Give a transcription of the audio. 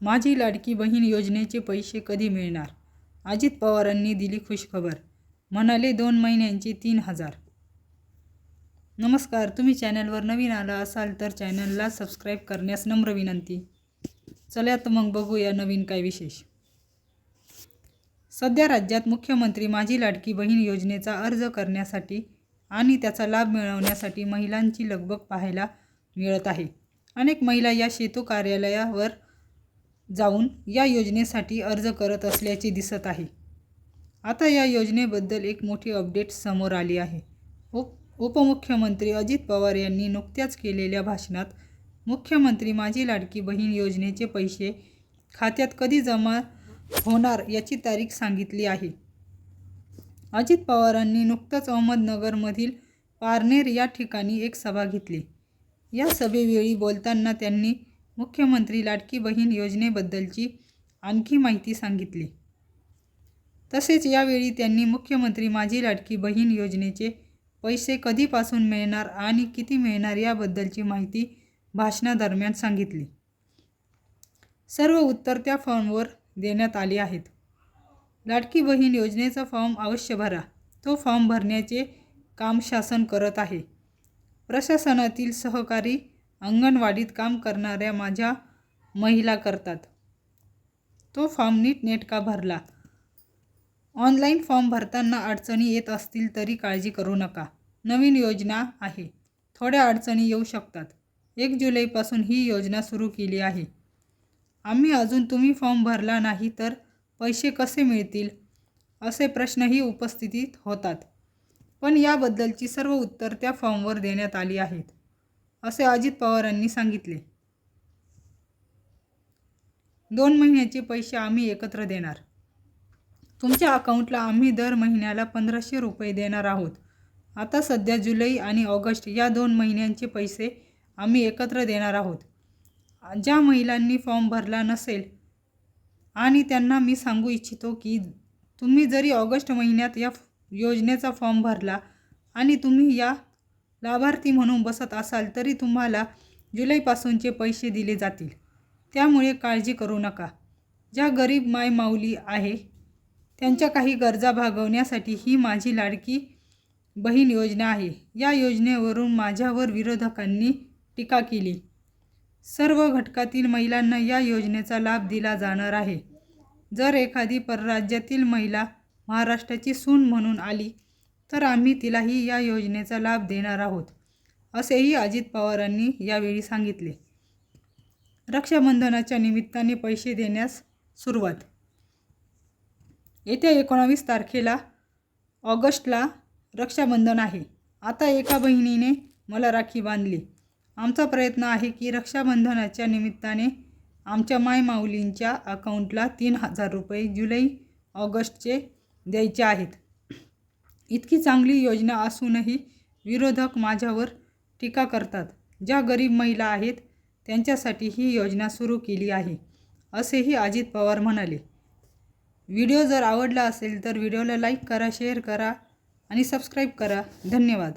माझी लाडकी बहीण योजनेचे पैसे कधी मिळणार? अजित पवारांनी दिली खुशखबर. म्हणाले दोन महिन्यांचे तीन हजार. नमस्कार तुम्ही चॅनलवर नवीन आला असाल तर चॅनलला सबस्क्राईब करण्यास नम्र विनंती. चला तर मग बघूया नवीन काय विशेष. सध्या राज्यात मुख्यमंत्री माझी लाडकी बहीण योजनेचा अर्ज करण्यासाठी आणि त्याचा लाभ मिळवण्यासाठी महिलांची लगबग पाहायला मिळत आहे. अनेक महिला या सेतू कार्यालयावर जाऊन या योजनेसाठी अर्ज करत असल्याचे दिसत आहे. आता या योजनेबद्दल एक मोठी अपडेट समोर आली आहे. उप उपमुख्यमंत्री अजित पवार यांनी नुकत्याच केलेल्या भाषणात मुख्यमंत्री माझी लाडकी बहीण योजनेचे पैसे खात्यात कधी जमा होणार याची तारीख सांगितली आहे. अजित पवारांनी नुकतंच अहमदनगरमधील पारनेर या ठिकाणी एक सभा घेतली. या सभेवेळी बोलताना त्यांनी मुख्यमंत्री लाडकी बहीण योजनेबद्दलची आणखी माहिती सांगितली. तसेच यावेळी त्यांनी मुख्यमंत्री माझी लाडकी बहीण योजनेचे पैसे कधीपासून मिळणार आणि किती मिळणार याबद्दलची माहिती भाषणादरम्यान सांगितली. सर्व उत्तर त्या फॉर्मवर देण्यात आली आहेत. लाडकी बहीण योजनेचा फॉर्म अवश्य भरा. तो फॉर्म भरण्याचे काम शासन करत आहे. प्रशासनातील सहकारी अंगणवाडीत काम करणाऱ्या माझ्या महिला करतात. तो फॉर्म नीटनेटका भरला? ऑनलाईन फॉर्म भरताना अडचणी येत असतील तरी काळजी करू नका. नवीन योजना आहे. थोड्या अडचणी येऊ शकतात. एक जुलैपासून ही योजना सुरू केली आहे. आम्ही अजून तुम्ही फॉर्म भरला नाही तर पैसे कसे मिळतील? असे प्रश्नही उपस्थितीत होतात. पण याबद्दलची सर्व उत्तर त्या फॉर्मवर देण्यात आली आहेत. असे अजित पवारांनी सांगितले. दोन महिन्याचे पैसे आम्ही एकत्र देणार. तुमच्या अकाउंटला आम्ही दर महिन्याला पंधराशे रुपये देणार आहोत. आता सध्या जुलै आणि ऑगस्ट या दोन महिन्यांचे पैसे आम्ही एकत्र देणार आहोत. ज्या महिलांनी फॉर्म भरला नसेल आणि त्यांना मी सांगू इच्छितो की तुम्ही जरी ऑगस्ट महिन्यात या योजनेचा फॉर्म भरला आणि तुम्ही या लाभार्थी म्हणून बसत असाल तरी तुम्हाला जुलैपासूनचे पैसे दिले जातील. त्यामुळे काळजी करू नका. ज्या गरीब माय माऊली आहे त्यांच्या काही गरजा भागवण्यासाठी ही माझी लाडकी बहीण योजना आहे. या योजनेवरून माझ्यावर विरोधकांनी टीका केली. सर्व घटकातील महिलांना या योजनेचा लाभ दिला जाणार आहे. जर एखादी परराज्यातील महिला महाराष्ट्राची सून म्हणून आली तर आम्ही तिलाही या योजनेचा लाभ देणार आहोत असेही अजित पवारांनी यावेळी सांगितले. रक्षाबंधनाच्या निमित्ताने पैसे देण्यास सुरुवात. येत्या एकोणावीस तारखेला ऑगस्टला रक्षाबंधन आहे. आता एका बहिणीने मला राखी बांधली. आमचा प्रयत्न आहे की रक्षाबंधनाच्या निमित्ताने आमच्या मायमाऊलींच्या अकाउंटला तीन हजार रुपये जुलै ऑगस्टचे द्यायचे आहेत. इतकी चांगली योजना असूनही विरोधक माझ्यावर टीका करतात. ज्या गरीब महिला आहेत त्यांच्यासाठी ही योजना सुरू केली आहे असेही अजित पवार म्हणाले. व्हिडिओ जर आवडला असेल तर व्हिडिओला लाईक करा शेअर करा आणि सबस्क्राईब करा. धन्यवाद.